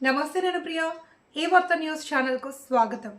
నమస్తే నేను ప్రియ. ఈ వార్త న్యూస్ ఛానల్కు స్వాగతం.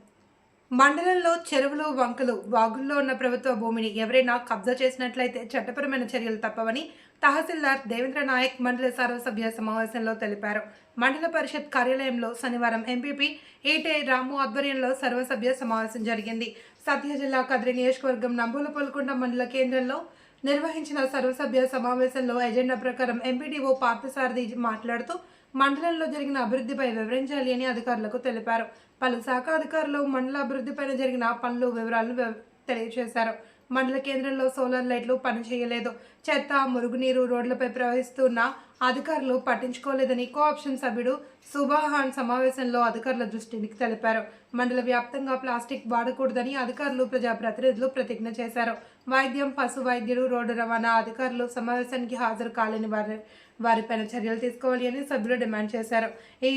మండలంలో చెరువులు వంకలు వాగుల్లో ఉన్న ప్రభుత్వ భూమిని ఎవరైనా కబ్జా చేసినట్లయితే చట్టపరమైన చర్యలు తప్పవని తహసీల్దార్ దేవేంద్ర నాయక్ మండల సర్వసభ్య సమావేశంలో తెలిపారు. మండల పరిషత్ కార్యాలయంలో శనివారం ఎంపీపీ ఈటే రాము ఆధ్వర్యంలో సర్వసభ్య సమావేశం జరిగింది. సత్య జిల్లా కదిరి నియోజకవర్గం నంబూల పొలకొండ మండల కేంద్రంలో నిర్వహించిన సర్వసభ్య సమావేశంలో ఎజెండా ప్రకారం ఎంపీడీఓ పార్థసారథి మాట్లాడుతూ మండలంలో జరిగిన అభివృద్ధిపై వివరించాలి అని అధికారులకు తెలిపారు. పలు శాఖ అధికారులు మండల అభివృద్ధిపైన జరిగిన పనులు వివరాలను తెలియజేశారు. మండల కేంద్రంలో సోలార్ లైట్లు పనిచేయలేదు చెత్త మురుగునీరు రోడ్లపై ప్రవహిస్తున్న అధికారులు పట్టించుకోలేదని కోఆప్షన్ సభ్యుడు సుబాహాన్ సమావేశంలో అధికారుల దృష్టికి తెలిపారు. మండల వ్యాప్తంగా ప్లాస్టిక్ వాడకూడదని అధికారులు ప్రజాప్రతినిధులు ప్రతిజ్ఞ చేశారు. వైద్యం పశు వైద్యులు రోడ్డు రవాణా అధికారులు సమావేశానికి హాజరు కాలేని వారి వారిపైన చర్యలు తీసుకోవాలి అని సభ్యులు డిమాండ్ చేశారు. ఈ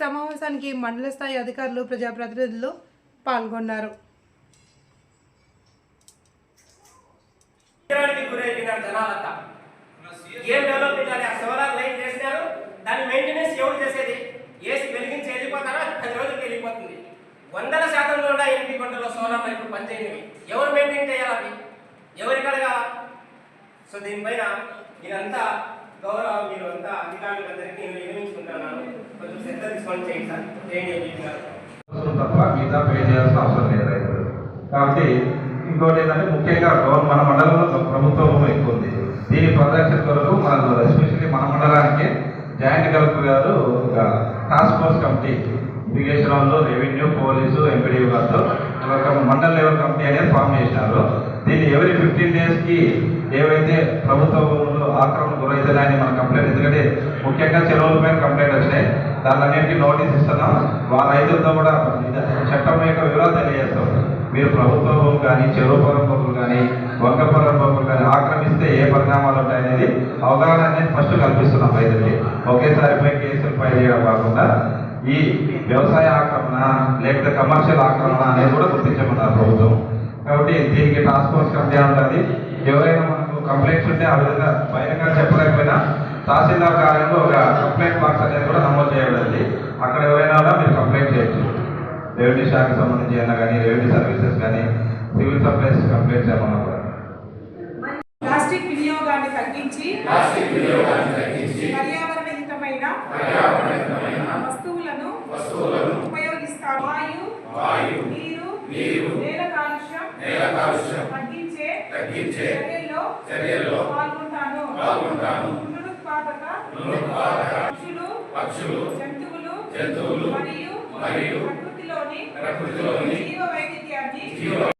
సమావేశానికి మండల స్థాయి అధికారులు ప్రజాప్రతినిధులు పాల్గొన్నారు. గురైపోయినారు జనాలంతా. ఏం డెవలప్మెంట్ అని ఆ శివరాలు లైన్ చేసినారు దాని మెయింటెనెన్స్ ఎవరు చేసేది? ఏసి వెలిగించి వెళ్ళిపోతారో? అది పది రోజులకి వెళ్ళిపోతుంది. వందల శాతంలో ఉన్న ఎనిమిది గంటల సోలార్ లైట్లు పనిచేయనివి ఎవరు మెయింటైన్ చేయాలి అవి? ఎవరికి అడగాల? సో దీనిపైన మీరంతా గౌరవ మీరు అంతా అధికారులందరికీ నేను వినియోగించుకుంటున్నాను. కొంచెం శ్రద్ధ తీసుకొని చేయండి సార్. చేయండి తప్ప మిగతా పే చేయాల్సిన అవసరం లేదు రైతులు. కాబట్టి ఇంకోటి ఏంటంటే ముఖ్యంగా మన మండలంలో కొరకు మన ఎస్పెషల్లీ మన మండలానికి జాయింట్ కలెక్టర్ గారు ఒక టాస్క్ ఫోర్స్ కమిటీ ఇరిగేషన్ వాళ్ళు రెవెన్యూ పోలీసు ఎంపీడీ గారితో ఒక మండల్ లెవెల్ కమిటీ అనేది ఫామ్ చేసినారు. దీన్ని ఎవరి ఫిఫ్టీన్ డేస్కి ఏవైతే ప్రభుత్వ భూములు ఆక్రమణ గురవుతున్నాయని మన కంప్లైంట్ ఎందుకంటే ముఖ్యంగా చెరువుల పైన కంప్లైంట్ వచ్చినాయి. దానిన్నింటికి నోటీస్ ఇస్తున్నాం. వాళ్ళ రైతులతో కూడా చట్టం యొక్క వివరాలు తెలియజేస్తాం. మీరు ప్రభుత్వ కానీ చెరువు పొలం భూములు కానీ వంక పొలం భూములు కానీ ఆక్రమిస్తే ఏ పరిణామాలు ఉంటాయనేది అవగాహన అనేది ఫస్ట్ కల్పిస్తున్నాం రైతులకి ఒకేసారి పై కేసులు ఫైల్ చేయడం కాకుండా ఈ వ్యవసాయ ఆక్రమణ లేకపోతే కమర్షియల్ ఆక్రమణ అనేది కూడా గుర్తించమన్నారు ప్రభుత్వం. కాబట్టి దీనికి టాస్క్ ఫోర్స్ కమిటీ ఉంటుంది. ఎవరైనా మనకు కంప్లైంట్స్ ఉంటే ఆ విధంగా బహిరంగ చెప్పలేకపోయినా తహసీల్దార్ కార్యంలో ఒక కంప్లైంట్ బాక్స్ అనేది కూడా నమోదు చేయబడింది. అక్కడ ఎవరైనా కూడా మీరు కంప్లైంట్ చేయొచ్చు. రెవెన్యూ శాఖకు సంబంధించి అయినా కానీ రెవెన్యూ సర్వీసెస్ కానీ సివిల్ సప్లైస్ కంప్లైంట్స్ ఏమన్నా వాయు నీరు నేల కాలుష్యం తగ్గించే చర్యల్లో పాల్గొంటాను. పునరుత్పాదక పక్షులు జంతువులు మరియు ప్రకృతిలోని జీవ వైవిధ్యాన్ని